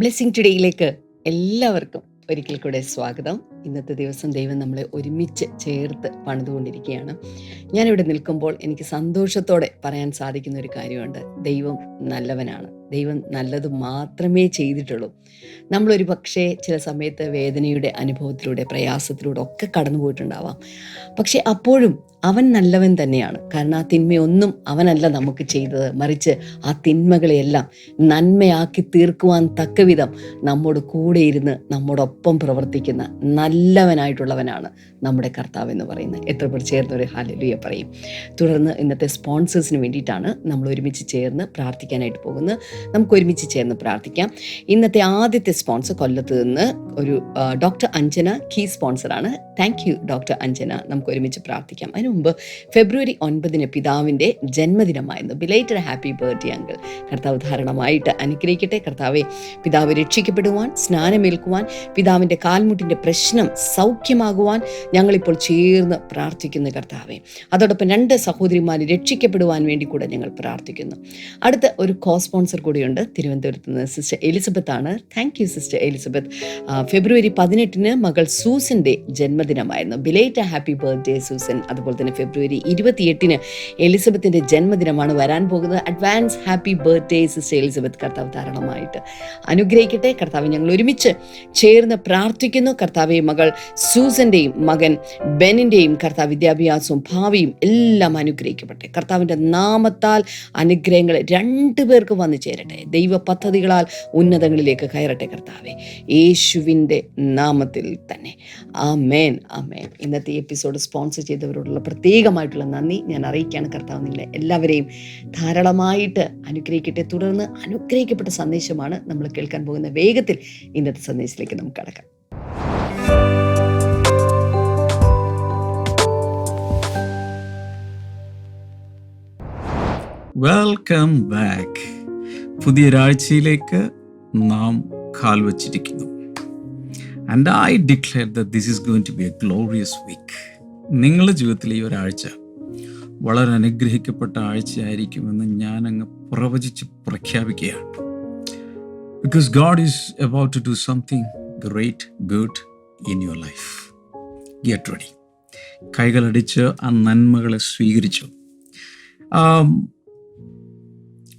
Blessing ടുഡേയിലേക്ക് എല്ലാവർക്കും ഒരിക്കൽ കൂടെ സ്വാഗതം. ഇന്നത്തെ ദിവസം ദൈവം നമ്മളെ ഒരുമിച്ച് ചേർത്ത് പണിതുകൊണ്ടിരിക്കുകയാണ്. ഞാനിവിടെ നിൽക്കുമ്പോൾ എനിക്ക് സന്തോഷത്തോടെ പറയാൻ സാധിക്കുന്ന ഒരു കാര്യമുണ്ട്. ദൈവം നല്ലവനാണ്. ദൈവം നല്ലത് മാത്രമേ ചെയ്തിട്ടുള്ളൂ. നമ്മളൊരു പക്ഷേ ചില സമയത്ത് വേദനയുടെ അനുഭവത്തിലൂടെ പ്രയാസത്തിലൂടെ ഒക്കെ കടന്നു പോയിട്ടുണ്ടാവാം. പക്ഷെ അപ്പോഴും അവൻ നല്ലവൻ തന്നെയാണ്. കാരണം ആ തിന്മയൊന്നും അവനല്ല നമുക്ക് ചെയ്തത്. മറിച്ച് ആ തിന്മകളെയെല്ലാം നന്മയാക്കി തീർക്കുവാൻ തക്കവിധം നമ്മോട് കൂടെ ഇരുന്ന് നമ്മോടൊപ്പം പ്രവർത്തിക്കുന്ന നല്ലവനായിട്ടുള്ളവനാണ് നമ്മുടെ കർത്താവ് എന്ന് പറയുന്നത്. എത്ര പേർ ചേർന്ന് ഒരു ഹാലലുയ പറയും. തുടർന്ന് ഇന്നത്തെ സ്പോൺസേഴ്സിന് വേണ്ടിയിട്ടാണ് നമ്മൾ ഒരുമിച്ച് ചേർന്ന് പ്രാർത്ഥിക്കാനായിട്ട് പോകുന്നത്. നമുക്ക് ഒരുമിച്ച് ചേർന്ന് പ്രാർത്ഥിക്കാം. ഇന്നത്തെ ആദ്യത്തെ സ്പോൺസർ കൊല്ലത്ത് നിന്ന് ഒരു ഡോക്ടർ അഞ്ജന കീ സ്പോൺസറാണ് താങ്ക് യു ഡോക്ടർ അഞ്ജന. നമുക്ക് ഒരുമിച്ച് പ്രാർത്ഥിക്കാം. അതിനു മുമ്പ് ഫെബ്രുവരി ഒൻപതിന് പിതാവിന്റെ ജന്മദിനമായിരുന്നു. ബിലേറ്റഡ് ഹാപ്പി ബർത്ത്ഡേ അങ്കിൾ കർത്താവ് ധാരണമായിട്ട് അനുഗ്രഹിക്കട്ടെ. കർത്താവെ പിതാവ് രക്ഷിക്കപ്പെടുവാൻ സ്നാനമേൽക്കുവാൻ പിതാവിന്റെ കാൽമുട്ടിന്റെ പ്രശ്നം സൗഖ്യമാകുവാൻ ഞങ്ങളിപ്പോൾ ചേർന്ന് പ്രാർത്ഥിക്കുന്ന കർത്താവെ. അതോടൊപ്പം രണ്ട് സഹോദരിമാർ രക്ഷിക്കപ്പെടുവാൻ വേണ്ടി കൂടെ ഞങ്ങൾ പ്രാർത്ഥിക്കുന്നു. അടുത്ത ഒരു കോ സ്പോൺസർ കൂടിയുണ്ട്. തിരുവനന്തപുരത്ത് നിന്ന് സിസ്റ്റർ എലിസബത്ത് ആണ്. Thank you sister Elizabeth. ഫെബ്രുവരി പതിനെട്ടിന് മകൾ സൂസിന്റെ ജന്മദിനമായിരുന്നു. Belated happy birthday Susan. അതുപോലെ തന്നെ ഫെബ്രുവരി ഇരുപത്തിയെട്ടിന് എലിസബത്തിന്റെ ജന്മദിനമാണ് വരാൻ പോകുന്നത്. Advance happy birthday sister Elizabeth. കർത്താവ് ധാരണമായിട്ട് അനുഗ്രഹിക്കട്ടെ. കർത്താവ് ഞങ്ങൾ ഒരുമിച്ച് ചേർന്ന് പ്രാർത്ഥിക്കുന്നു. കർത്താവെ മകൾ സൂസന്റെയും മകൻ ബെനിന്റെയും കർത്താവ് വിദ്യാഭ്യാസവും ഭാവിയും എല്ലാം അനുഗ്രഹിക്കപ്പെട്ടെ. കർത്താവിന്റെ നാമത്താൽ അനുഗ്രഹങ്ങൾ രണ്ടു പേർക്ക് വന്നു ചേരട്ടെ ദൈവ പദ്ധതികളാൽ ഉന്നതങ്ങളിലേക്ക് കയറട്ടെ കർത്താവെ. യേശുവിന്റെ നാമത്തിൽ തന്നെ. ആ മേൻ ആ മേൻ ഇന്നത്തെ എപ്പിസോഡ് സ്പോൺസർ ചെയ്തവരോടുള്ള പ്രത്യേകമായിട്ടുള്ള നന്ദി. ഞാൻ അറിയിക്കുകയാണ് കർത്താവ് നിങ്ങളെ എല്ലാവരെയും ധാരാളമായിട്ട് അനുഗ്രഹിക്കട്ടെ. തുടർന്ന് അനുഗ്രഹിക്കപ്പെട്ട സന്ദേശമാണ് നമ്മൾ കേൾക്കാൻ പോകുന്ന വേഗത്തിൽ ഇന്നത്തെ സന്ദേശത്തിലേക്ക് നമുക്ക് കടക്കാം. വെൽക്കം ബാക്ക് പുതിയൊരാഴ്ചയിലേക്ക് നാം കാൽ കാൽവച്ചിരിക്കുന്നു. And I declare the this is going to be a glorious week നിങ്ങളുടെ ജീവിതത്തിലെ ഈ ഒരാഴ്ച വളരെ അനുഗ്രഹിക്കപ്പെട്ട ആഴ്ചയായിരിക്കുമെന്ന് ഞാൻ അങ്ങ് പ്രവചിച്ച് പ്രഖ്യാപിക്കുകയാണ്. Because God is about to do something great good in your life get ready കൈകളടിച്ച് ആ നന്മകളെ സ്വീകരിച്ചു. ആം,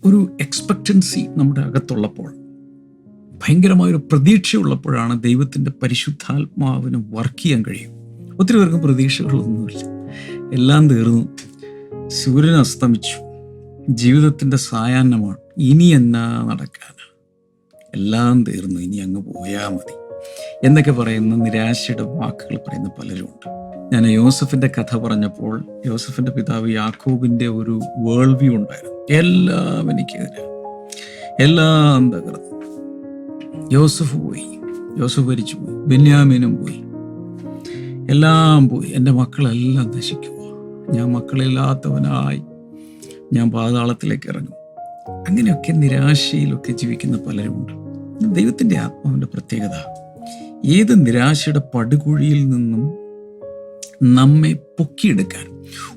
ഒരു എക്സ്പെക്റ്റൻസി നമ്മുടെ അകത്തുള്ളപ്പോൾ ഭയങ്കരമായൊരു പ്രതീക്ഷയുള്ളപ്പോഴാണ് ദൈവത്തിന്റെ പരിശുദ്ധാത്മാവിന് വർക്ക് ചെയ്യാൻ കഴിയും ഒത്തിരി പേർക്ക് പ്രതീക്ഷകളൊന്നുമില്ല. എല്ലാം തീർന്നു. സൂര്യൻ അസ്തമിച്ചു. ജീവിതത്തിന്റെ സായാഹ്നമാണ്. ഇനി എന്നാ നടക്കാനാണ്? എല്ലാം തീർന്നു. ഇനി അങ്ങ് പോയാൽ മതി. എന്നൊക്കെ പറയുന്ന നിരാശയുടെ വാക്കുകൾ പറയുന്ന പലരുമുണ്ട് ഞാൻ യോസഫിന്റെ കഥ പറഞ്ഞപ്പോൾ യോസഫിന്റെ പിതാവ് യാക്കോബിന്റെ ഒരു വേൾഡ് വ്യൂ ഉണ്ടായിരുന്നു. എല്ലാം എനിക്കെതിരെ എല്ലാം തകർന്നു. യോസഫ് പോയി. യോസഫ് ഭരിച്ചു പോയി. ബെന്യാമിനും പോയി. എല്ലാം പോയി. എന്റെ മക്കളെല്ലാം നശിക്കുക ഞാൻ മക്കളില്ലാത്തവനായി. ഞാൻ പാതാളത്തിലേക്ക് ഇറങ്ങും. അങ്ങനെയൊക്കെ നിരാശയിലൊക്കെ ജീവിക്കുന്ന പലരുമുണ്ട് ദൈവത്തിന്റെ ആത്മാവിന്റെ പ്രത്യേകത. ഏത് നിരാശയുടെ പടുകുഴിയിൽ നിന്നും നമ്മെ പൊക്കിയെടുക്കാൻ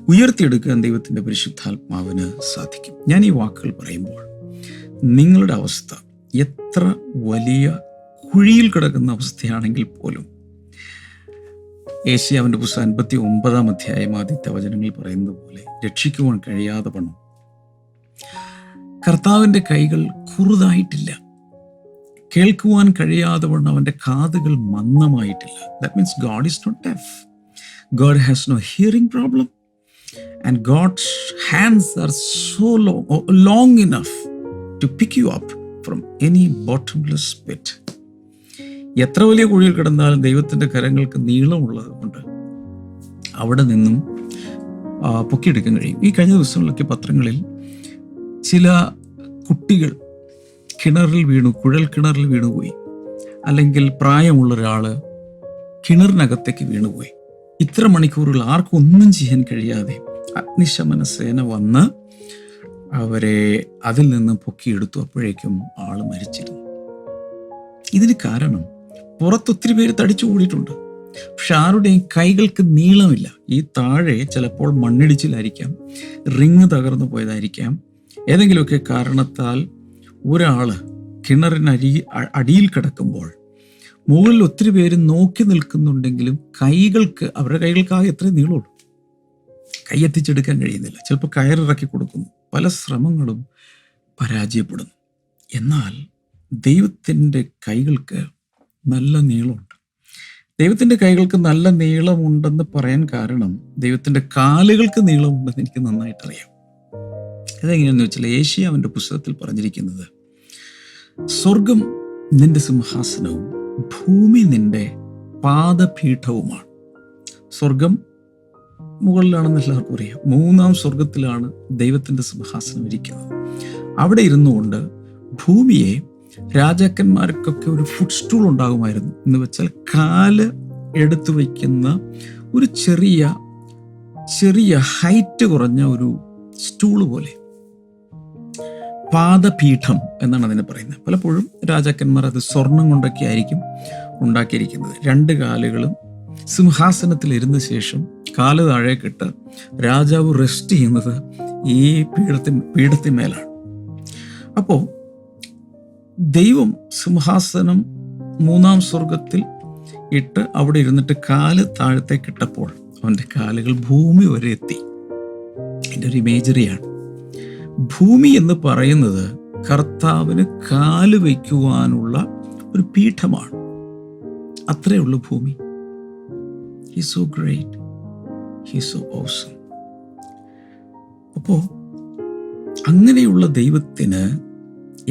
ഉയർത്തിയെടുക്കാൻ ദൈവത്തിന്റെ പരിശുദ്ധാത്മാവിന് സാധിക്കും. ഞാൻ ഈ വാക്കുകൾ പറയുമ്പോൾ നിങ്ങളുടെ അവസ്ഥ എത്ര വലിയ കുഴിയിൽ കിടക്കുന്ന അവസ്ഥയാണെങ്കിൽ പോലും ഏഷ്യാവിന്റെ പുസ്തകം അൻപത്തി ഒമ്പതാം അധ്യായം ആദ്യത്തെ വചനങ്ങളിൽ പറയുന്നത് പോലെ രക്ഷിക്കുവാൻ കഴിയാതെ പണം. കർത്താവിന്റെ കൈകൾ കുറുതായിട്ടില്ല. കേൾക്കുവാൻ കഴിയാതെ വണ്ണം അവന്റെ കാതുകൾ മന്ദമായിട്ടില്ല. That means God is not deaf God has no hearing problem, and God's hands are so long, long enough to pick you up from any bottomless pit. എത്ര വലിയ കുഴിയിൽ കിടന്നാലും ദൈവത്തിന്റെ കരങ്ങൾക്ക് നീളമുള്ളത് കൊണ്ട് അവിടെ നിന്നും പൊക്കിയെടുക്കാൻ കഴിയും. ഈ കഴിഞ്ഞ ദിവസങ്ങളിലൊക്കെ പത്രങ്ങളിൽ ചില കുട്ടികൾ കിണറിൽ വീണു കുഴൽ കിണറിൽ വീണുപോയി അല്ലെങ്കിൽ പ്രായമുള്ള ഒരാൾ കിണറിനകത്തേക്ക് വീണുപോയി ഇത്ര മണിക്കൂറുകൾ ആർക്കും ഒന്നും ചെയ്യാൻ കഴിയാതെ അഗ്നിശമന സേന വന്ന് അവരെ അതിൽ നിന്ന് പൊക്കിയെടുത്തു. അപ്പോഴേക്കും ആൾ മരിച്ചിരുന്നു. ഇതിന് കാരണം പുറത്തൊത്തിരി പേര് തടിച്ചു കൂടിയിട്ടുണ്ട്. പക്ഷെ ആരുടെയും കൈകൾക്ക് നീളമില്ല. ഈ താഴെ ചിലപ്പോൾ മണ്ണിടിച്ചിലായിരിക്കാം റിങ് തകർന്നു പോയതായിരിക്കാം. ഏതെങ്കിലുമൊക്കെ കാരണത്താൽ ഒരാൾ കിണറിനരി അടിയിൽ കിടക്കുമ്പോൾ മുകളിൽ ഒത്തിരി പേര് നോക്കി നിൽക്കുന്നുണ്ടെങ്കിലും കൈകൾക്ക് അവരുടെ കൈകൾക്കാകെ എത്രയും നീളമുള്ളൂ. കൈ എത്തിച്ചെടുക്കാൻ കഴിയുന്നില്ല. ചിലപ്പോൾ കയറിറക്കി കൊടുക്കുന്നു. പല ശ്രമങ്ങളും പരാജയപ്പെടുന്നു. എന്നാൽ ദൈവത്തിന്റെ കൈകൾക്ക് നല്ല നീളമുണ്ട്. ദൈവത്തിന്റെ കൈകൾക്ക് നല്ല നീളമുണ്ടെന്ന് പറയാൻ കാരണം ദൈവത്തിന്റെ കാലുകൾക്ക് നീളമുണ്ടെന്ന് എനിക്ക് നന്നായിട്ടറിയാം. അതെങ്ങനെയാണെന്ന് വെച്ചാൽ ഏഷ്യാവിന്റെ പുസ്തകത്തിൽ പറഞ്ഞിരിക്കുന്നത് സ്വർഗം നിന്റെ സിംഹാസനവും ഭൂമി നിന്റെ പാദപീഠവുമാണ്. സ്വർഗം മുകളിലാണെന്ന് എല്ലാവർക്കും അറിയാം. മൂന്നാം സ്വർഗത്തിലാണ് ദൈവത്തിന്റെ സിംഹാസനം ഇരിക്കുന്നത്. അവിടെ ഇരുന്നു കൊണ്ട് ഭൂമിയെ രാജാക്കന്മാർക്കൊക്കെ ഒരു ഫുഡ് സ്റ്റൂൾ ഉണ്ടാകുമായിരുന്നു. എന്ന് വെച്ചാൽ കാൽ എടുത്തു വയ്ക്കുന്ന ഒരു ചെറിയ ചെറിയ ഹൈറ്റ് കുറഞ്ഞ ഒരു സ്റ്റൂൾ പോലെ. പാദപീഠം എന്നാണ് അതിനെ പറയുന്നത്. പലപ്പോഴും രാജാക്കന്മാർ അത് സ്വർണം കൊണ്ടൊക്കെ ആയിരിക്കും ഉണ്ടാക്കിയിരിക്കുന്നത്. രണ്ട് കാലുകളും സിംഹാസനത്തിൽ ഇരുന്ന ശേഷം കാൽ താഴേക്കിട്ട് രാജാവ് റെസ്റ്റ് ചെയ്യുന്നത് ഈ പീഠത്തി പീഠത്തിന്മേലാണ്. അപ്പോൾ ദൈവം സിംഹാസനം മൂന്നാം സ്വർഗത്തിൽ ഇട്ട് അവിടെ ഇരുന്നിട്ട് കാൽ താഴത്തേക്കിട്ടപ്പോൾ അവന്റെ കാലുകൾ ഭൂമി വരെ എത്തി. എന്റെ ഒരു ഇമേജറിയാണ് ഭൂമി എന്ന് പറയുന്നത് കർത്താവിന് കാൽ വയ്ക്കുവാനുള്ള ഒരു പീഠമാണ്. അത്രേ ഉള്ളൂ ഭൂമി. ഈ so great he so awesome അപ്പോൾ അങ്ങനെയുള്ള ദൈവത്തിന്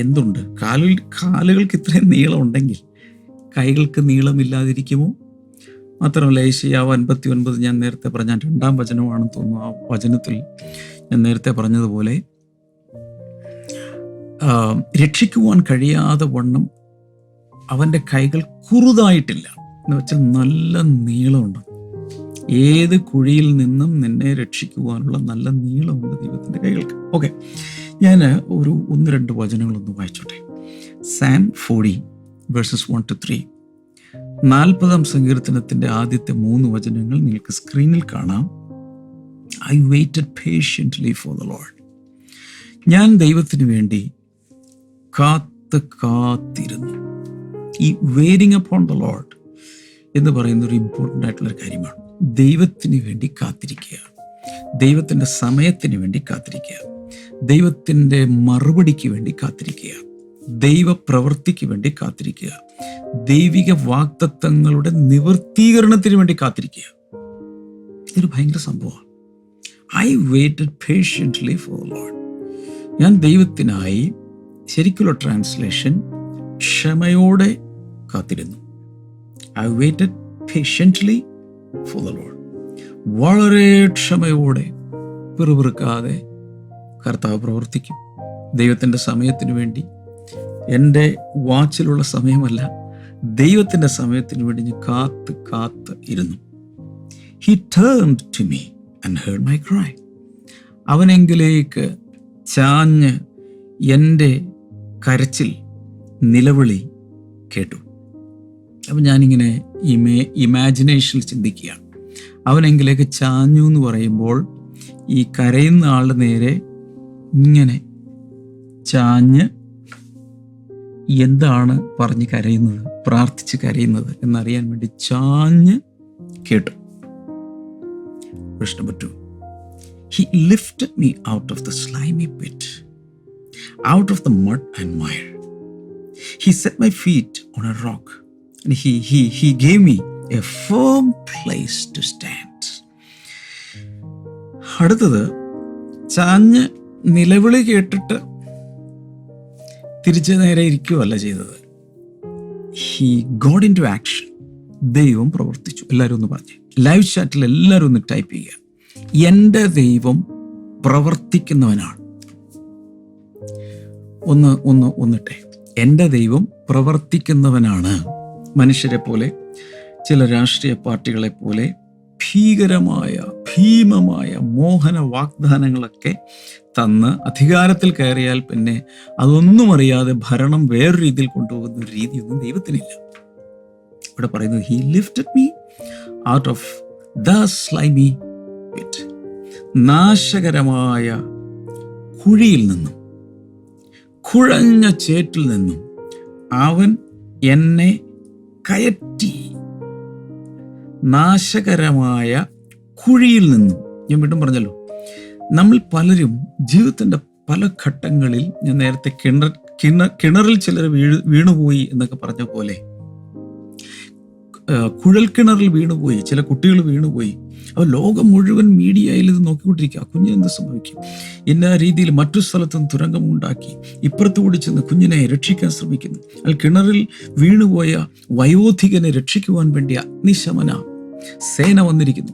എന്തുണ്ട്? കാലിൽ കാലുകൾക്ക് ഇത്രയും നീളം ഉണ്ടെങ്കിൽ കൈകൾക്ക് നീളമില്ലാതിരിക്കുമോ? മാത്രമല്ല ഏഷ്യാവ് അൻപത്തി ഒൻപത് ഞാൻ നേരത്തെ പറഞ്ഞ രണ്ടാം വചനമാണെന്ന് തോന്നുന്നു. ആ വചനത്തിൽ ഞാൻ നേരത്തെ പറഞ്ഞതുപോലെ രക്ഷിക്കുവാൻ കഴിയാതെ വണ്ണം അവന്റെ കൈകൾ കുറുതായിട്ടില്ല. എന്ന് വെച്ചാൽ നല്ല നീളമുണ്ട്. ഏത് കുഴിയിൽ നിന്നും നിന്നെ രക്ഷിക്കുവാനുള്ള നല്ല നീളമുണ്ട് ദൈവത്തിന്റെ കൈകൾക്ക്. ഓക്കെ ഞാൻ ഒരു ഒന്ന് രണ്ട് വചനങ്ങളൊന്ന് വായിച്ചോട്ടെ. Psalm forty verses one two three നാൽപ്പതാം സങ്കീർത്തനത്തിന്റെ ആദ്യത്തെ മൂന്ന് വചനങ്ങൾ നിങ്ങൾക്ക് സ്ക്രീനിൽ കാണാം. I waited patiently for the lord ഞാൻ ദൈവത്തിന് വേണ്ടി കാത്ത് കാത്തിരുന്നു. ഈ വെയിറ്റിംഗ് അപ്പോൺ ദ ലോഡ് എന്ന് പറയുന്ന ഒരു ഇമ്പോർട്ടന്റ് ആയിട്ടുള്ളൊരു കാര്യമാണ്. ദൈവത്തിന് വേണ്ടി കാത്തിരിക്കുക. ദൈവത്തിന്റെ സമയത്തിന് വേണ്ടി കാത്തിരിക്കുക. ദൈവത്തിന്റെ മറുപടിക്ക് വേണ്ടി കാത്തിരിക്കുക. ദൈവപ്രവൃത്തിക്ക് വേണ്ടി കാത്തിരിക്കുക. ദൈവിക വാക്തത്വങ്ങളുടെ നിവൃത്തീകരണത്തിന് വേണ്ടി കാത്തിരിക്കുക. ഇതൊരു ഭയങ്കര സംഭവമാണ്. I waited patiently for lord ഞാൻ ദൈവത്തിനായി ശരിക്കുള്ള ട്രാൻസ്ലേഷൻ ക്ഷമയോടെ കാത്തിരുന്നു. I waited patiently for the lord വളരെ ക്ഷമയോടെ പിറുപിറുക്കാതെ കർത്താവ് പ്രവർത്തിക്കും. ദൈവത്തിന്റെ സമയത്തിന് വേണ്ടി എന്റെ വാച്ചിലുള്ള സമയമല്ല ദൈവത്തിന്റെ സമയത്തിന് വേണ്ടി ഞാൻ കാത്ത് കാത്ത് ഇരുന്നു. He turned to me and heard my cry അവനെങ്കിലേക്ക് ചാഞ്ഞ് എന്റെ കരച്ചിൽ നിലവിളി കേട്ടു. അപ്പം ഞാനിങ്ങനെ ഇമേ ഇമാജിനേഷനിൽ ചിന്തിക്കുകയാണ്. അവനെങ്കിലേക്ക് ചാഞ്ഞു എന്ന് പറയുമ്പോൾ ഈ കരയുന്ന ആളുടെ നേരെ ഇങ്ങനെ ചാഞ്ഞ് എന്താണ് പറഞ്ഞ് കരയുന്നത് പ്രാർത്ഥിച്ച് കരയുന്നത് എന്നറിയാൻ വേണ്ടി ചാഞ്ഞ് കേട്ടു. പ്രശ്നം പറ്റൂ. He lift me out of the slimy pit out of the mud and mire he set my feet on a rock he, he, he gave me a firm place to stand. അടുത്തത് ചാഞ്ഞ് നിലവിളി കേട്ടിട്ട് തിരിച്ചു നേരെ ഇരിക്കുകയല്ല ചെയ്തത്. He God in to action ദൈവം പ്രവർത്തിച്ചു. എല്ലാവരും ഒന്ന് പറഞ്ഞു. ലൈവ് ചാറ്റിൽ എല്ലാവരും ഒന്ന് ടൈപ്പ് ചെയ്യുക. എന്റെ ദൈവം പ്രവർത്തിക്കുന്നവനാണ്. ഒന്ന് ഒന്ന് ഒന്നിട്ടെ. എന്റെ ദൈവം പ്രവർത്തിക്കുന്നവനാണ്. മനുഷ്യരെ പോലെ ചില രാഷ്ട്രീയ പാർട്ടികളെ പോലെ ഭീകരമായ ഭീമമായ മോഹന വാഗ്ദാനങ്ങളൊക്കെ തന്ന് അധികാരത്തിൽ കയറിയാൽ പിന്നെ അതൊന്നും അറിയാതെ ഭരണം വേറൊരു രീതിയിൽ കൊണ്ടുപോകുന്ന ഒരു രീതിയൊന്നും ദൈവത്തിനില്ല. ഇവിടെ പറയുന്നത് he lifted me out of the slimy pit നാശകരമായ കുഴിയിൽ നിന്നും കുഴഞ്ഞ ചേറ്റിൽ നിന്നും അവൻ എന്നെ കയറ്റി നാശകരമായ കുഴിയിൽ നിന്നും ഞാൻ വീണ്ടും പറഞ്ഞല്ലോ നമ്മൾ പലരും ജീവിതത്തിന്റെ പല ഘട്ടങ്ങളിൽ ഞാൻ നേരത്തെ കിണർ കിണ കിണറിൽ ചിലർ വീഴ് വീണുപോയി എന്നൊക്കെ പറഞ്ഞ പോലെ ആ, കുഴൽ കിണറിൽ വീണുപോയി ചില കുട്ടികൾ വീണുപോയി അപ്പോൾ ലോകം മുഴുവൻ മീഡിയയിൽ ഇത് നോക്കിക്കൊണ്ടിരിക്കുക. കുഞ്ഞിന് എന്ത് സംഭവിക്കും? ഇന്ന രീതിയിൽ മറ്റു സ്ഥലത്തും തുരങ്കമുണ്ടാക്കി ഇപ്പുറത്ത് കൂടി ചെന്ന് കുഞ്ഞിനെ രക്ഷിക്കാൻ ശ്രമിക്കുന്നു. അയാൾ കിണറിൽ വീണുപോയ വയോധികനെ രക്ഷിക്കുവാൻ വേണ്ടി അഗ്നിശമന സേന വന്നിരിക്കുന്നു.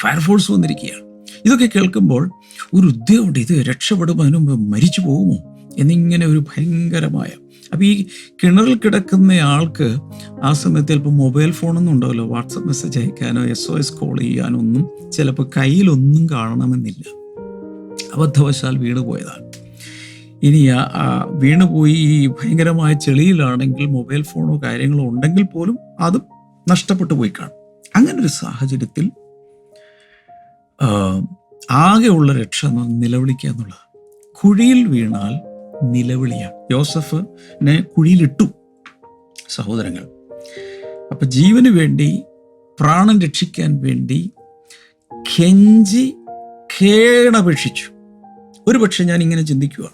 ഫയർഫോഴ്സ് വന്നിരിക്കുകയാണ്. ഇതൊക്കെ കേൾക്കുമ്പോൾ ഒരു ഉദ്യോഗമുണ്ട് ഇത് രക്ഷപ്പെടുമ്പോൾ അതിനു മുമ്പ് മരിച്ചു പോകുമോ? എന്നിങ്ങനെ ഒരു ഭയങ്കരമായ അപ്പം ഈ കിണറിൽ കിടക്കുന്ന ആൾക്ക് ആ സമയത്ത് ചിലപ്പോൾ മൊബൈൽ ഫോണൊന്നും ഉണ്ടാവില്ല. വാട്സപ്പ് മെസ്സേജ് അയക്കാനോ എസ് ഒ എസ് കോൾ ചെയ്യാനോ ഒന്നും ചിലപ്പോൾ കയ്യിലൊന്നും കാണണമെന്നില്ല. അബദ്ധവശാൽ വീണ് പോയതാണ്. ഇനി വീണുപോയി ഈ ഭയങ്കരമായ ചെളിയിലാണെങ്കിൽ മൊബൈൽ ഫോണോ കാര്യങ്ങളോ ഉണ്ടെങ്കിൽ പോലും അതും നഷ്ടപ്പെട്ടു പോയി കാണും. അങ്ങനെ ഒരു സാഹചര്യത്തിൽ ആകെയുള്ള രക്ഷ നിലവിളിക്കുക എന്നുള്ളത് കുഴിയിൽ വീണാൽ നിലവിളിയാണ്. യോസഫിനെ കുഴിയിലിട്ടു. സഹോദരങ്ങൾ അപ്പൊ ജീവന് വേണ്ടി പ്രാണൻ രക്ഷിക്കാൻ വേണ്ടി കെഞ്ചി കേണപേക്ഷിച്ചു. ഒരു പക്ഷെ ഞാൻ ഇങ്ങനെ ചിന്തിക്കുക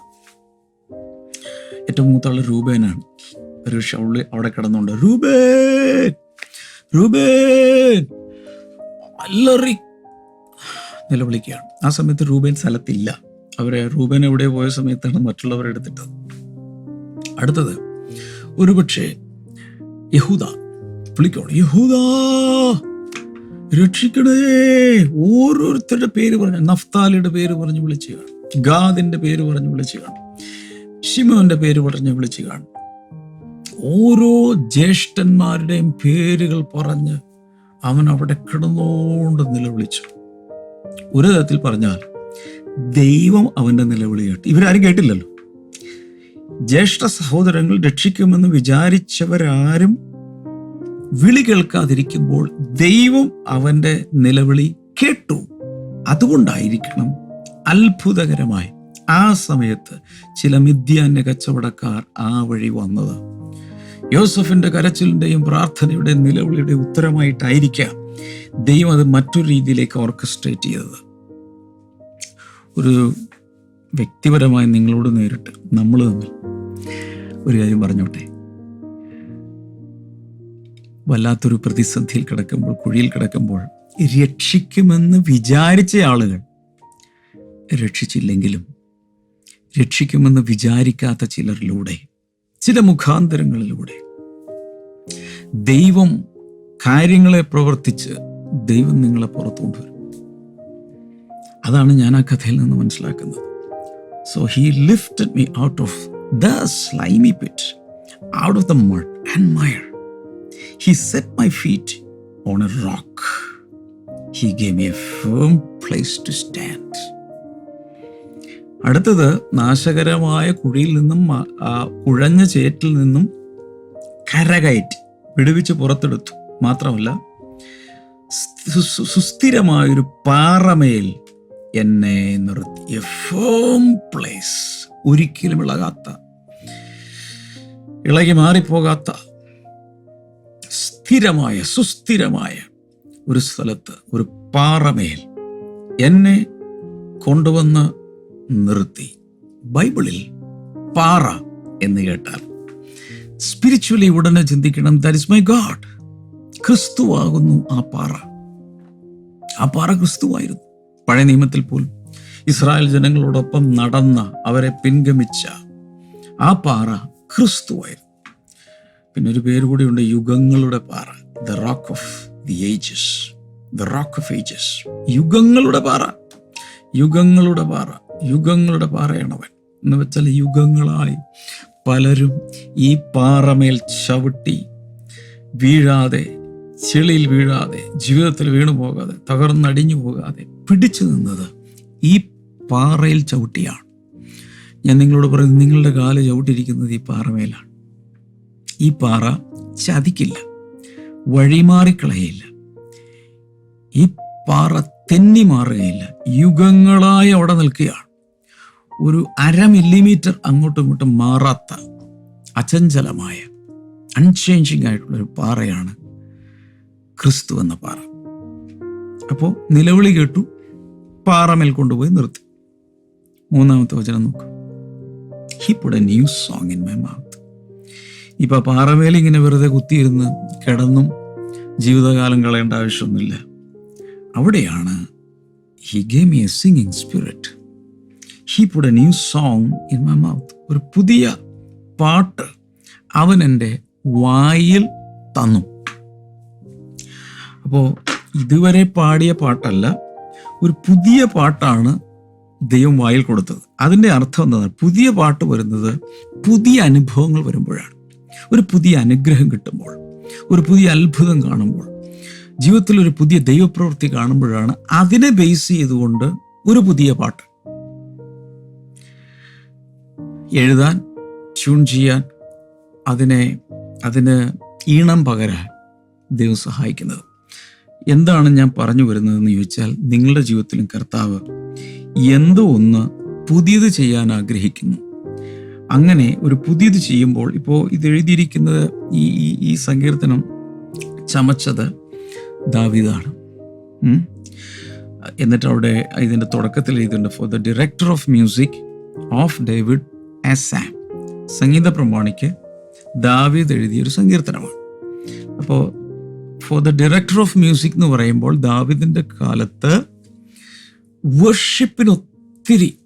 ഏറ്റവും മൂത്തുള്ള രൂപേനാണ് ഒരു പക്ഷെ ഉള്ളി അവിടെ കിടന്നുണ്ട് രൂപേൻ രൂപേൻ അല്ലറി നിലവിളിക്കുകയാണ്. ആ സമയത്ത് രൂപേൻ സ്ഥലത്തില്ല. അവരെ റൂബൻ എവിടെ പോയ സമയത്താണ് മറ്റുള്ളവരെ എടുത്തിട്ടത്. അടുത്തത് ഒരുപക്ഷെ യഹൂദ വിളിക്കണം യഹൂദ രക്ഷിക്കണേ ഓരോരുത്തരുടെ പേര് പറഞ്ഞു നഫ്താലിയുടെ പേര് പറഞ്ഞ് വിളിച്ചു കാണും. ഗാദിന്റെ പേര് പറഞ്ഞ് വിളിച്ചു കാണും. ഷിമോന്റെ പേര് പറഞ്ഞ് വിളിച്ചു കാണും. ഓരോ ജ്യേഷ്ഠന്മാരുടെയും പേരുകൾ പറഞ്ഞ് അവൻ അവിടെ കിടന്നോണ്ട് നിലവിളിച്ചു. ഒരു തരത്തിൽ പറഞ്ഞാൽ ദൈവം അവന്റെ നിലവിളി കേട്ടു. ഇവരാരും കേട്ടില്ലല്ലോ. ജ്യേഷ്ഠ സഹോദരങ്ങൾ രക്ഷിക്കുമെന്ന് വിചാരിച്ചവരാരും വിളി കേൾക്കാതിരിക്കുമ്പോൾ ദൈവം അവന്റെ നിലവിളി കേട്ടു. അതുകൊണ്ടായിരിക്കണം അത്ഭുതകരമായി ആ സമയത്ത് ചില മിഥ്യാന്യ കച്ചവടക്കാർ ആ വഴി വന്നത്. യോസഫിന്റെ കരച്ചിലിന്റെയും പ്രാർത്ഥനയുടെയും നിലവിളിയുടെ ഉത്തരമായിട്ടായിരിക്കാം ദൈവം അത് മറ്റൊരു രീതിയിലേക്ക് ഓർക്കസ്ട്രേറ്റ് ചെയ്തത്. ഒരു വ്യക്തിപരമായി നിങ്ങളോട് നേരിട്ട് നമ്മൾ തമ്മിൽ ഒരു കാര്യം പറഞ്ഞോട്ടെ? വല്ലാത്തൊരു പ്രതിസന്ധിയിൽ കിടക്കുമ്പോൾ കുഴിയിൽ കിടക്കുമ്പോൾ രക്ഷിക്കുമെന്ന് വിചാരിച്ച ആളുകൾ രക്ഷിച്ചില്ലെങ്കിലും രക്ഷിക്കുമെന്ന് വിചാരിക്കാത്ത ചിലരിലൂടെ ചില മുഖാന്തരങ്ങളിലൂടെ ദൈവം കാര്യങ്ങളെ പ്രവർത്തിച്ച് ദൈവം നിങ്ങളെ പുറത്തു കൊണ്ടുവരും അതാണ് ഞാൻ ആ കഥയിൽ നിന്ന് മനസ്സിലാക്കുന്നത്. So he lifted me out of the slimy pit out of the mud and mire he set my feet on a rock he me a firm place to stand അടുത്തത് നാശകരമായ കുഴിയിൽ നിന്നും കുഴഞ്ഞ ചേറ്റിൽ നിന്നും കരകയറ്റി വിടുവിച്ച് പുറത്തെടുത്തു. മാത്രമല്ല സുസ്ഥിരമായൊരു പാറമേൽ എന്നെ നിർത്തി ഫോം പ്ലേസ് ഒരിക്കലും ഇളകാത്ത ഇളകി മാറിപ്പോകാത്ത സ്ഥിരമായ സുസ്ഥിരമായ ഒരു സ്ഥലത്ത് ഒരു പാറമേൽ എന്നെ കൊണ്ടുവന്ന് നിർത്തി. ബൈബിളിൽ പാറ എന്ന് കേട്ടാൽ സ്പിരിച്വലി ഉടനെ ചിന്തിക്കണം ദാറ്റ് ഇസ് മൈ ഗാഡ് ക്രിസ്തുവാകുന്നു ആ പാറ. ആ പാറ ക്രിസ്തുവായിരുന്നു. പഴയ നിയമത്തിൽ പോലും ഇസ്രായേൽ ജനങ്ങളോടൊപ്പം നടന്ന അവരെ പിൻഗമിച്ച ആ പാറ ക്രിസ്തുവായിരുന്നു പിന്നെ ഒരു പേര് കൂടിയുണ്ട് യുഗങ്ങളുടെ പാറ. The rock of the ages the rock of ages യുഗങ്ങളുടെ പാറ. യുഗങ്ങളുടെ പാറ. യുഗങ്ങളുടെ പാറയാണവൻ എന്ന് വെച്ചാൽ യുഗങ്ങളായി പലരും ഈ പാറമേൽ ചവിട്ടി വീഴാതെ ചെളിയിൽ വീഴാതെ ജീവിതത്തിൽ വീണു പോകാതെ തകർന്നടിഞ്ഞു പോകാതെ പിടിച്ചു നിന്നത് ഈ പാറയിൽ ചവിട്ടിയാണ്. ഞാൻ നിങ്ങളോട് പറയുന്നത് നിങ്ങളുടെ കാൽ ചവിട്ടിയിരിക്കുന്നത് ഈ പാറമേലാണ്. ഈ പാറ ചതിക്കില്ല വഴിമാറിക്കളയില്ല ഈ പാറ തെന്നി മാറുകയില്ല യുഗങ്ങളായി അവിടെ നിൽക്കുകയാണ്. ഒരു അര മില്ലിമീറ്റർ അങ്ങോട്ടും ഇങ്ങോട്ടും മാറാത്ത അചഞ്ചലമായ അൺചേഞ്ചിങ് ആയിട്ടുള്ള ഒരു പാറയാണ് ക്രിസ്തു എന്ന പാറ. അപ്പോൾ നിലവിളി കേട്ടു പാറമേൽ കൊണ്ടുപോയി നിർത്തി. മൂന്നാമത്തെ വചനം നോക്കും. He put a new song in my mouth ഇപ്പൊ പാറമേൽ ഇങ്ങനെ വെറുതെ കുത്തിയിരുന്ന് കിടന്നും ജീവിതകാലം കളയേണ്ട ആവശ്യമൊന്നുമില്ല. അവിടെയാണ് he gave a singing spirit he put a new song in my mouth ഒരു പുതിയ പാട്ട് അവൻ എന്റെ വായിൽ തന്നു. അപ്പോൾ ഇതുവരെ പാടിയ പാട്ടല്ല ഒരു പുതിയ പാട്ടാണ് ദൈവം വായിൽ കൊടുത്തത്. അതിന്റെ അർത്ഥം എന്താണ്? പുതിയ പാട്ട് വരുന്നത് പുതിയ അനുഭവങ്ങൾ വരുമ്പോഴാണ്. ഒരു പുതിയ അനുഗ്രഹം കിട്ടുമ്പോൾ ഒരു പുതിയ അത്ഭുതം കാണുമ്പോൾ ജീവിതത്തിൽ ഒരു പുതിയ ദൈവപ്രവൃത്തി കാണുമ്പോഴാണ് അതിനെ ബേസ് ചെയ്തുകൊണ്ട് ഒരു പുതിയ പാട്ട്. എഴുതാൻ ട്യൂൺ ചെയ്യാൻ അതിനെ അതിന് ഈണം പകരാൻ ദൈവം സഹായിക്കുന്നത്. എന്താണ് ഞാൻ പറഞ്ഞു വരുന്നതെന്ന് ചോദിച്ചാൽ നിങ്ങളുടെ ജീവിതത്തിലും കർത്താവ് എന്തോ ഒന്ന് പുതിയത് ചെയ്യാൻ ആഗ്രഹിക്കുന്നു. അങ്ങനെ ഒരു പുതിയത് ചെയ്യുമ്പോൾ ഇപ്പോൾ ഇത് എഴുതിയിരിക്കുന്നത് ഈ ഈ ഈ സങ്കീർത്തനം ചമച്ചത് ദാവിദാണ്. എന്നിട്ട് അവിടെ ഇതിന്റെ തുടക്കത്തിൽ എഴുതിയിട്ടുണ്ട് for the director of music of David a psalm സംഗീത പ്രമാണിക്ക് എഴുതിയ ഒരു സങ്കീർത്തനമാണ്. അപ്പോൾ for the director of music എന്ന് പറയുമ്പോൾ ദാവിദിന്റെ കാലത്ത് വർഷിപ്പിന് ഒത്തിരി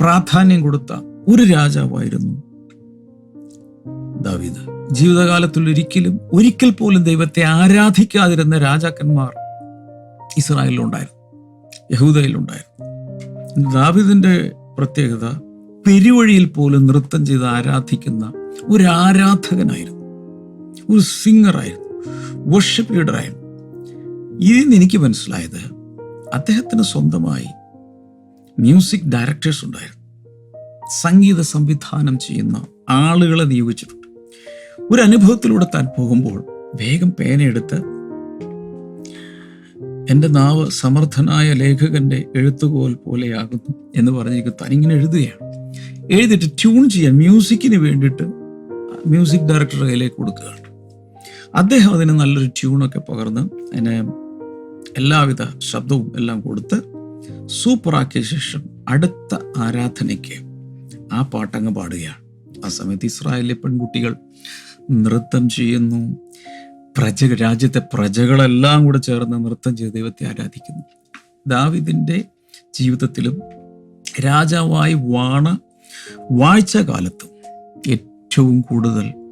പ്രാധാന്യം കൊടുത്ത ഒരു രാജാവായിരുന്നു ദാവീദ്. ജീവിതകാലത്തിൽ ഒരിക്കലും ഒരിക്കൽ പോലും ദൈവത്തെ ആരാധിക്കാതിരുന്ന രാജാക്കന്മാർ ഇസ്രായേലിലുണ്ടായിരുന്നു യഹൂദയിലുണ്ടായിരുന്നു. ദാവിദിന്റെ പ്രത്യേകത പെരുവഴിയിൽ പോലും നൃത്തം ചെയ്ത് ആരാധിക്കുന്ന ഒരു ആരാധകനായിരുന്നു ഒരു സിംഗറായിരുന്നു വർഷിപ്പ് ലീഡറായിരുന്നു ഇതിൽ നിന്ന് എനിക്ക് മനസ്സിലായത് അദ്ദേഹത്തിന് സ്വന്തമായി മ്യൂസിക് ഡയറക്ടേഴ്സ് ഉണ്ടായിരുന്നു. സംഗീത സംവിധാനം ചെയ്യുന്ന ആളുകളെ നിയോഗിച്ചിട്ടുണ്ട്. ഒരു അനുഭവത്തിലൂടെ താൻ പോകുമ്പോൾ വേഗം പേനയെടുത്ത് എന്റെ നാവ് സമർത്ഥനായ ലേഖകന്റെ എഴുത്തുകോൽ പോലെയാകുന്നു എന്ന് പറഞ്ഞിരിക്കും താൻ ഇങ്ങനെ എഴുതുകയാണ്. എഴുതിയിട്ട് ട്യൂൺ ചെയ്യാൻ മ്യൂസിക്കിന് വേണ്ടിയിട്ട് മ്യൂസിക് ഡയറക്ടറുടെ കയ്യിലേക്ക് കൊടുക്കുകയാണ്. അദ്ദേഹം അതിന് നല്ലൊരു ട്യൂണൊക്കെ പകർന്ന് അതിനെ എല്ലാവിധ ശബ്ദവും എല്ലാം കൊടുത്ത് സൂപ്പറാക്കിയ ശേഷം അടുത്ത ആരാധനയ്ക്ക് ആ പാട്ടങ്ങ് പാടുകയാണ്. ആ സമയത്ത് ഇസ്രായേലിലെ പെൺകുട്ടികൾ നൃത്തം ചെയ്യുന്നു. പ്രജ രാജ്യത്തെ പ്രജകളെല്ലാം കൂടെ ചേർന്ന് നൃത്തം ചെയ്ത് ദൈവത്തെ ആരാധിക്കുന്നു. ദാവിദിന്റെ ജീവിതത്തിലും രാജാവായി വാണ വാഴ്ച കാലത്തും ഏറ്റവും കൂടുതൽ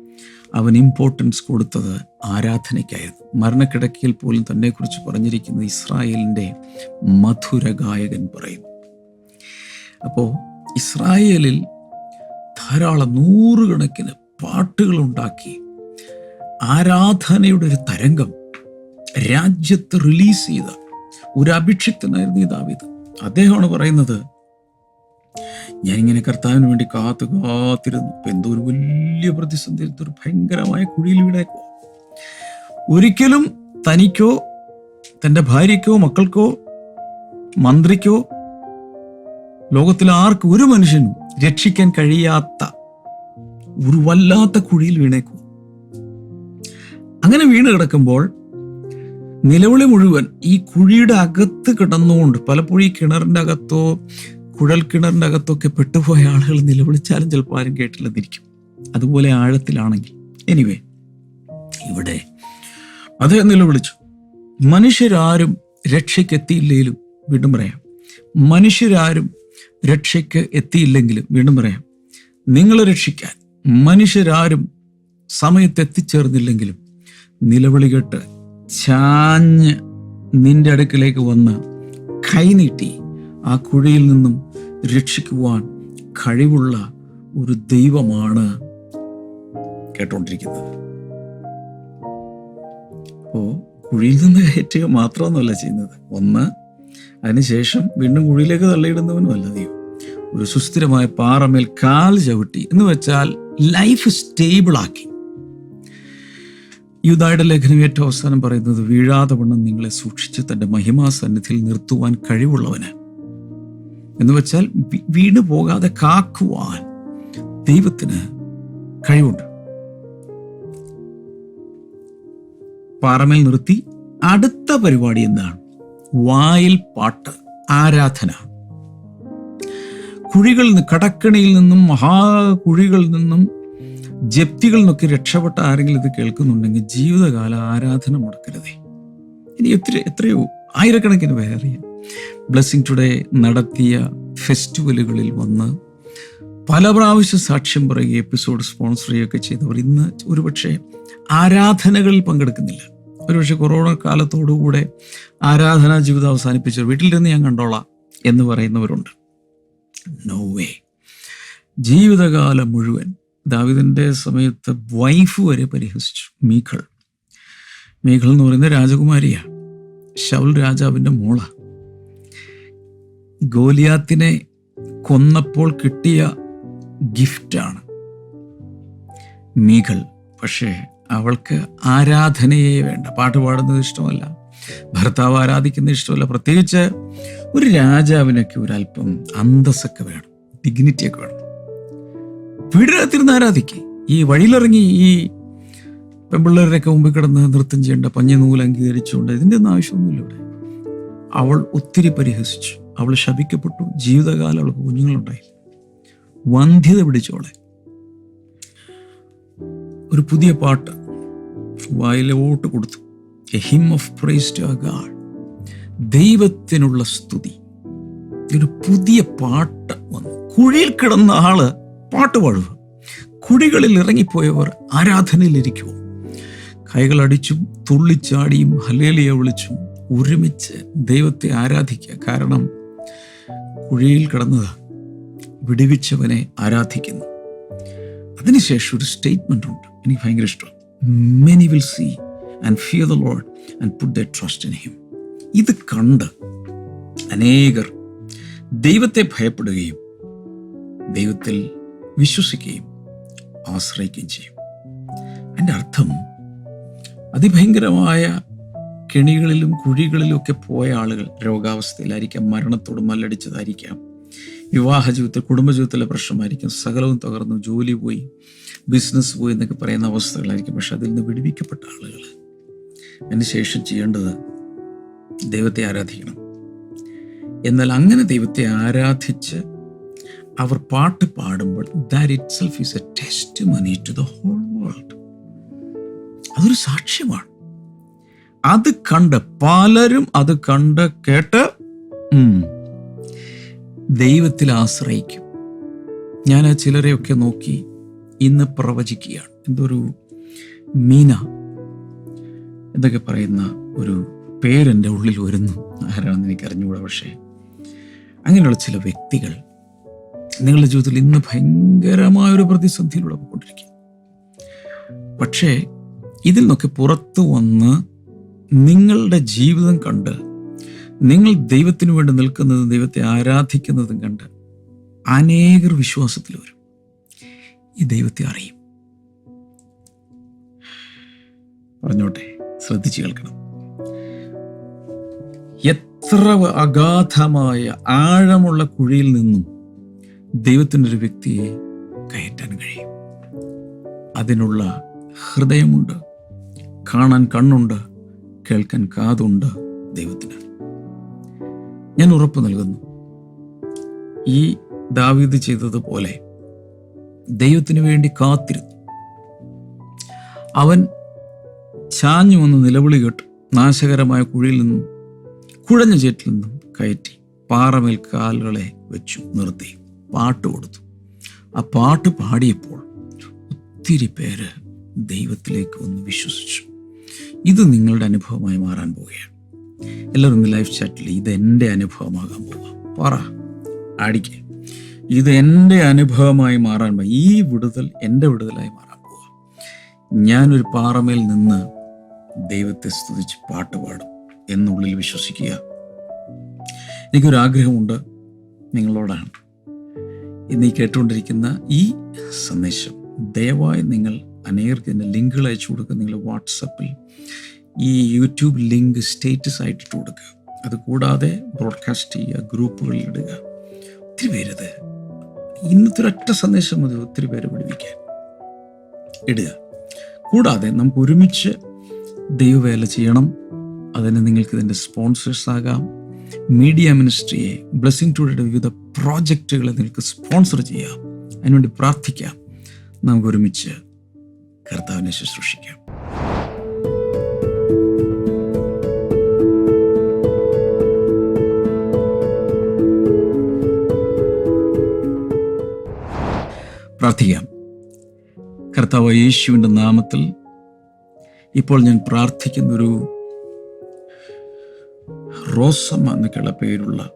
അവൻ ഇമ്പോർട്ടൻസ് കൊടുത്തത് ആരാധനയ്ക്കായിരുന്നു. മരണക്കിടക്കയിൽ പോലും തന്നെക്കുറിച്ച് പറഞ്ഞിരിക്കുന്ന ഇസ്രായേലിന്റെ മധുര ഗായകൻ പറയും അപ്പോൾ ഇസ്രായേലിൽ ധാരാളം നൂറുകണക്കിന് പാട്ടുകൾ ഉണ്ടാക്കി ആരാധനയുടെ ഒരു തരംഗം രാജ്യത്ത് റിലീസ് ചെയ്ത ഒരു അഭിക്ഷിക്തനായിരുന്നു ഈ ദാവീദ്. അദ്ദേഹമാണ് പറയുന്നത് ഞാനിങ്ങനെ കർത്താവിന് വേണ്ടി കാത്തു കാത്തിരുന്നു. ഇപ്പൊ എന്തോ ഒരു വലിയ പ്രതിസന്ധി ഒരു ഭയങ്കരമായ കുഴിയിൽ വീണേക്കോ ഒരിക്കലും തനിക്കോ തന്റെ ഭാര്യയ്ക്കോ മക്കൾക്കോ മന്ത്രിക്കോ ലോകത്തിൽ ആർക്കും ഒരു മനുഷ്യനും രക്ഷിക്കാൻ കഴിയാത്ത ഒരു വല്ലാത്ത കുഴിയിൽ വീണേക്കും അങ്ങനെ വീണ് കിടക്കുമ്പോൾ നിലവിളി മുഴുവൻ ഈ കുഴിയുടെ അകത്ത് കിടന്നുകൊണ്ട് പലപ്പോഴും ഈ കിണറിന്റെ അകത്തോ കുഴൽ കിണറിന്റെ അകത്തൊക്കെ പെട്ടുപോയ ആളുകൾ നിലവിളിച്ചാലും ചിലപ്പോൾ ആരും കേട്ടില്ലെന്നിരിക്കും. അതുപോലെ ആഴത്തിലാണെങ്കിൽ. എനിവേ ഇവിടെ അദ്ദേഹം നിലവിളിച്ചു. മനുഷ്യരാരും രക്ഷയ്ക്കെത്തിയില്ലെങ്കിലും വീണ്ടും പറയാം. മനുഷ്യരാരും രക്ഷയ്ക്ക് എത്തിയില്ലെങ്കിലും വീണ്ടും പറയാം. നിങ്ങളെ രക്ഷിക്കാൻ മനുഷ്യരാരും സമയത്ത് എത്തിച്ചേർന്നില്ലെങ്കിലും നിലവിളി കേട്ട് ചാഞ്ഞ് നിന്റെ അടുക്കിലേക്ക് വന്ന് കൈനീട്ടി ആ കുഴിയിൽ നിന്നും രക്ഷിക്കുവാൻ കഴിവുള്ള ഒരു ദൈവമാണ് കേട്ടോണ്ടിരിക്കുന്നത്. അപ്പോ കുഴിയിൽ നിന്ന് കയറ്റുക മാത്രമൊന്നുമല്ല ചെയ്യുന്നത്. ഒന്ന് അതിനുശേഷം വീണ്ടും കുഴിയിലേക്ക് തള്ളിയിടുന്നവനുമല്ല ദൈവം. ഒരു സുസ്ഥിരമായ പാറമേൽ കാൽ ചവിട്ടി എന്ന് വെച്ചാൽ ലൈഫ് സ്റ്റേബിൾ ആക്കി യുദ്ധായുടെ ലേഖനം ഏറ്റവും അവസാനം പറയുന്നത് വീഴാതെ വണ്ണം നിങ്ങളെ സൂക്ഷിച്ച് തന്റെ മഹിമാ സന്നിധിയിൽ നിർത്തുവാൻ കഴിവുള്ളവന് എന്ന് വെച്ചാൽ വീണ് പോകാതെ കാക്കുവാൻ ദൈവത്തിന് കഴിവുണ്ട്. പാറമേൽ നിർത്തി അടുത്ത പരിപാടി എന്താണ്? വായിൽ പാട്ട് ആരാധന. കുഴികളിൽ നിന്ന് കടക്കണിയിൽ നിന്നും മഹാകുഴികളിൽ നിന്നും ജപ്തികളിൽ നിന്നൊക്കെ രക്ഷപ്പെട്ട ആരെങ്കിലും ഇത് കേൾക്കുന്നുണ്ടെങ്കിൽ ജീവിതകാല ആരാധന മുടക്കരുതേ. ഇനി എത്ര എത്രയോ ആയിരക്കണക്കിന് പേരെ ബ്ലെസ്സിങ് ടുഡേ നടത്തിയ ഫെസ്റ്റിവലുകളിൽ വന്ന് പല പ്രാവശ്യം സാക്ഷ്യം പറയുകയും എപ്പിസോഡ് സ്പോൺസർ ചെയ്യുകയൊക്കെ ചെയ്തവർ ഇന്ന് ഒരുപക്ഷെ ആരാധനകളിൽ പങ്കെടുക്കുന്നില്ല. ഒരുപക്ഷെ കൊറോണ കാലത്തോടുകൂടെ ആരാധനാ ജീവിതം അവസാനിപ്പിച്ചവർ വീട്ടിലിരുന്ന് ഞാൻ കണ്ടോളാം എന്ന് പറയുന്നവരുണ്ട്. നോ വേ ജീവിതകാലം മുഴുവൻ ദാവിദിന്റെ സമയത്ത് വൈഫ് വരെ പരിഹസിച്ചു. മീഖൾ. മീഖൾ എന്ന് പറയുന്നത് രാജകുമാരിയാണ്. ശൗൽ രാജാവിന്റെ മോള. ഗോലിയാത്തിനെ കൊന്നപ്പോൾ കിട്ടിയ ഗിഫ്റ്റാണ്. മീകൾ പക്ഷേ അവൾക്ക് ആരാധനയെ വേണ്ട. പാട്ട് പാടുന്നത് ഇഷ്ടമല്ല. ഭർത്താവ് ആരാധിക്കുന്നത് ഇഷ്ടമല്ല. പ്രത്യേകിച്ച് ഒരു രാജാവിനൊക്കെ ഒരല്പം അന്തസ്സൊക്കെ വേണം. ഡിഗ്നിറ്റിയൊക്കെ വേണം. വീടിനകത്തിരുന്ന് ആരാധിക്കുക ഈ വഴിയിലിറങ്ങി ഈ പെമ്പിള്ളേരുടെയൊക്കെ മുമ്പിൽ കിടന്ന് നൃത്തം ചെയ്യേണ്ട പഞ്ഞനൂൽ അംഗീകരിച്ചുകൊണ്ട് ഇതിന്റെ ഒന്നും ആവശ്യമൊന്നുമില്ല ഇവിടെ. അവൾ ഒത്തിരി പരിഹസിച്ചു. അവൾ ശപിക്കപ്പെട്ടു. ജീവിതകാലം അവൾക്ക് കുഞ്ഞുങ്ങളുണ്ടായില്ല. വന്ധ്യത പിടിച്ചോളെ ഒരു പുതിയ പാട്ട് വായിലോട്ട് കൊടുത്തു. A hymn of praise to God ദൈവത്തിനുള്ള സ്തുതി. ഒരു പുതിയ പാട്ട് വന്നു. കുഴിയിൽ കിടന്ന ആൾ പാട്ട് പാടുക. കുഴികളിൽ ഇറങ്ങിപ്പോയവർ ആരാധനയിലിരിക്കുമോ കൈകളടിച്ചും തുള്ളിച്ചാടിയും ഹലേലിയ വിളിച്ചും ഒരുമിച്ച് ദൈവത്തെ ആരാധിക്കുക. കാരണം കുഴിയിൽ കിടന്നത് വിടുവിച്ചവനെ ആരാധിക്കുന്നു. അതിനുശേഷം ഒരു സ്റ്റേറ്റ്മെന്റ് ഉണ്ട്. എനിക്ക് ഭയങ്കര ഇഷ്ടം. Many will see and fear the lord and put the trust in him ഇത് കണ്ട് അനേകർ ദൈവത്തെ ഭയപ്പെടുകയും ദൈവത്തിൽ വിശ്വസിക്കുകയും ആശ്രയിക്കുകയും ചെയ്യും. അതിന്റെ അർത്ഥം അതിഭയങ്കരമായ കെണികളിലും കുഴികളിലും ഒക്കെ പോയ ആളുകൾ രോഗാവസ്ഥയിലായിരിക്കാം മരണത്തോട് മല്ലടിച്ചതായിരിക്കാം. വിവാഹ ജീവിതത്തിൽ കുടുംബജീവിതത്തിലെ പ്രശ്നമായിരിക്കും. സകലവും തകർന്നു ജോലി പോയി ബിസിനസ് പോയി എന്നൊക്കെ പറയുന്ന അവസ്ഥകളായിരിക്കും. പക്ഷെ അതിൽ നിന്ന് വിടുവിക്കപ്പെട്ട ആളുകൾ. അതിനുശേഷം ചെയ്യേണ്ടത് ദൈവത്തെ ആരാധിക്കണം. എന്നാൽ അങ്ങനെ ദൈവത്തെ ആരാധിച്ച് അവർ പാട്ട് പാടുമ്പോൾ that itself is a testimony to the whole world അതൊരു സാക്ഷ്യമാണ്. അത് കണ്ട് പലരും അത് കണ്ട് കേട്ട് ദൈവത്തിൽ ആശ്രയിക്കും. ഞാൻ ആ ചിലരെയൊക്കെ നോക്കി ഇന്ന് പ്രവചിക്കുകയാണ്. എന്തൊരു മീന. എന്നൊക്കെ പറയുന്ന ഒരു പേരെന്റെ ഉള്ളിൽ വരുന്നു. ആരാണെന്ന് എനിക്ക് അറിഞ്ഞുകൂടാ പക്ഷേ. അങ്ങനെയുള്ള ചില വ്യക്തികൾ നിങ്ങളുടെ ജീവിതത്തിൽ ഇന്ന് ഭയങ്കരമായൊരു പ്രതിസന്ധിയിലൂടെ പോയിക്കൊണ്ടിരിക്കും പക്ഷേ ഇതിൽ നിന്നൊക്കെ പുറത്തു വന്ന് നിങ്ങളുടെ ജീവിതം കണ്ട് നിങ്ങൾ ദൈവത്തിന് വേണ്ടി നിൽക്കുന്നതും ദൈവത്തെ ആരാധിക്കുന്നതും കണ്ട് അനേകർ വിശ്വാസത്തിൽ വരും. ഈ ദൈവത്തെ അറിയും. പറഞ്ഞോട്ടെ ശ്രദ്ധിച്ചു കേൾക്കണം. എത്ര അഗാധമായ ആഴമുള്ള കുഴിയിൽ നിന്നും ദൈവത്തിനൊരു വ്യക്തിയെ കയറ്റാൻ കഴിയും. അതിനുള്ള ഹൃദയമുണ്ട് കാണാൻ കണ്ണുണ്ട് കേൾക്കാൻ കാതുണ്ട് ദൈവത്തിന്. ഞാൻ ഉറപ്പ് നൽകുന്നു. ഈ ദാവീദ് ചെയ്തതുപോലെ ദൈവത്തിന് വേണ്ടി കാത്തിരുന്നു. അവൻ ചാഞ്ഞു വന്ന് നിലവിളി കേട്ടു. നാശകരമായ കുഴിയിൽ നിന്നും കുഴഞ്ഞ ചേറ്റിൽ നിന്നും കയറ്റി പാറമേൽ കാലുകളെ വെച്ചു നിർത്തി പാട്ട് കൊടുത്തു. ആ പാട്ട് പാടിയപ്പോൾ ഒത്തിരി പേര് ദൈവത്തിലേക്ക് വന്ന് വിശ്വസിച്ചു. ഇത് നിങ്ങളുടെ അനുഭവമായി മാറാൻ പോവുകയാണ്. എല്ലാവരും ലൈഫ് ചാറ്റിൽ ഇത് എന്റെ അനുഭവമാകാൻ പോവുക പറ. ആടിക്ക്. ഇത് എന്റെ അനുഭവമായി മാറാൻ ഈ വിടുതൽ എന്റെ വിടുതലായി മാറാൻ പോവുക ഞാനൊരു പാറമേൽ നിന്ന് ദൈവത്തെ സ്തുതിച്ച് പാട്ട് പാടും എന്നുള്ളിൽ വിശ്വസിക്കുക. എനിക്കൊരു ആഗ്രഹമുണ്ട് നിങ്ങളോടാണ്. ഇന്ന് ഈ കേട്ടുകൊണ്ടിരിക്കുന്ന ഈ സന്ദേശം ദയവായി നിങ്ങൾ അനേകർക്ക് ഇതിന്റെ ലിങ്കുകൾ അയച്ചു കൊടുക്കുക. നിങ്ങൾ വാട്സപ്പിൽ ഈ യൂട്യൂബ് ലിങ്ക് സ്റ്റേറ്റസ് ആയിട്ടിട്ട് കൊടുക്കുക. അതുകൂടാതെ ബ്രോഡ്കാസ്റ്റ് ചെയ്യുക ഗ്രൂപ്പുകളിൽ ഇടുക. ഒത്തിരി പേരത് ഇന്നത്തെ ഒരൊറ്റ സന്ദേശം മതി ഒത്തിരി പേര് പഠിപ്പിക്കാൻ ഇടുക. കൂടാതെ നമുക്ക് ഒരുമിച്ച് ദൈവവേല ചെയ്യണം. അതിന് നിങ്ങൾക്ക് ഇതിന്റെ സ്പോൺസേഴ്സ് ആകാം. മീഡിയ മിനിസ്ട്രിയെ ബ്ലെസ്സിങ് ടുഡേയുടെ വിവിധ പ്രോജക്റ്റുകളെ നിങ്ങൾക്ക് സ്പോൺസർ ചെയ്യാം. അതിനുവേണ്ടി പ്രാർത്ഥിക്കാം. നമുക്ക് ഒരുമിച്ച് കർത്താവിനെ ശുശ്രൂഷിക്കാം. പ്രാർത്ഥിക്കാം. കർത്താവ് യേശുവിന്റെ നാമത്തിൽ ഇപ്പോൾ ഞാൻ പ്രാർത്ഥിക്കുന്നൊരു റോസമ്മ എന്നൊക്കെയുള്ള പേരുള്ള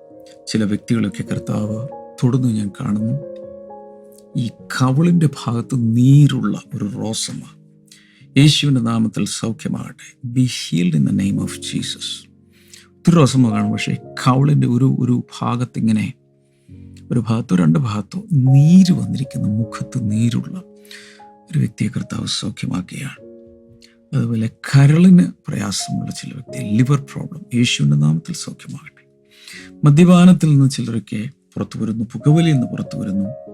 ചില വ്യക്തികളൊക്കെ കർത്താവ് തൊടുന്നു ഞാൻ കാണുന്നു. ഈ കവളിന്റെ ഭാഗത്ത് നീരുള്ള ഒരു റോസമ്മ. യേശുവിന്റെ നാമത്തിൽ സൗഖ്യമാകട്ടെ. Be healed in the name of Jesus ഒത്തിരി റോസമ്മ കാണും. പക്ഷേ കവളിന്റെ ഒരു ഒരു ഭാഗത്തിങ്ങനെ ഒരു ഭാഗത്തോ രണ്ട് ഭാഗത്തോ നീര് വന്നിരിക്കുന്ന. മുഖത്ത് നീരുള്ള ഒരു വ്യക്തിയെ കർത്താവ് സൗഖ്യമാക്കുകയാണ്. അതുപോലെ കരളിന് പ്രയാസമുള്ള ചില വ്യക്തി ലിവർ പ്രോബ്ലം യേശുവിന്റെ നാമത്തിൽ സൗഖ്യമാകട്ടെ. മദ്യപാനത്തിൽ നിന്ന് ചിലരൊക്കെ പുറത്തു വരുന്നു പുകവലിയിൽ നിന്ന് പുറത്തു വരുന്നു.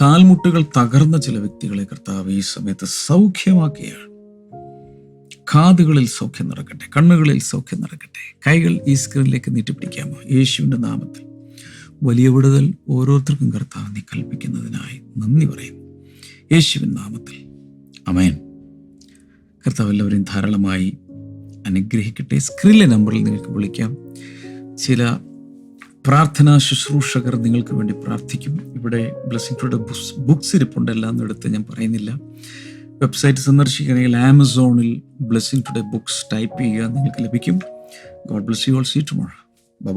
കാൽമുട്ടുകൾ തകർന്ന ചില വ്യക്തികളെ കർത്താവ് ഈ സമയത്ത് സൗഖ്യമാക്കുകയാണ്. കാതുകളിൽ സൗഖ്യം നടക്കട്ടെ കണ്ണുകളിൽ സൗഖ്യം നടക്കട്ടെ കൈകൾ ഈ സ്ക്രീനിലേക്ക് നീട്ടിപ്പിടിക്കാമോ? യേശുവിന്റെ നാമത്തിൽ. വലിയ വിടുതൽ ഓരോരുത്തർക്കും കർത്താവ് നീ കൽപ്പിക്കുന്നതിനായി നന്ദി പറയും യേശുവിൻ നാമത്തിൽ. അമയൻ കർത്താവ് എല്ലാവരെയും ധാരാളമായി അനുഗ്രഹിക്കട്ടെ. സ്ക്രീനിലെ നമ്പറിൽ നിങ്ങൾക്ക് വിളിക്കാം. ചില പ്രാർത്ഥനാ ശുശ്രൂഷകർ നിങ്ങൾക്ക് വേണ്ടി പ്രാർത്ഥിക്കും. ഇവിടെ ബ്ലെസ്സിംഗ് ടുഡേ ബുക്സ് ബുക്സ് ഇരിപ്പുണ്ട്. എല്ലാം എടുത്ത് ഞാൻ പറയുന്നില്ല. വെബ്സൈറ്റ് സന്ദർശിക്കുകയാണെങ്കിൽ ആമസോണിൽ ബ്ലെസ്സിംഗ് ടുഡേ ബുക്സ് ടൈപ്പ് ചെയ്യുക നിങ്ങൾക്ക് ലഭിക്കും. God bless you all see tomorrow bye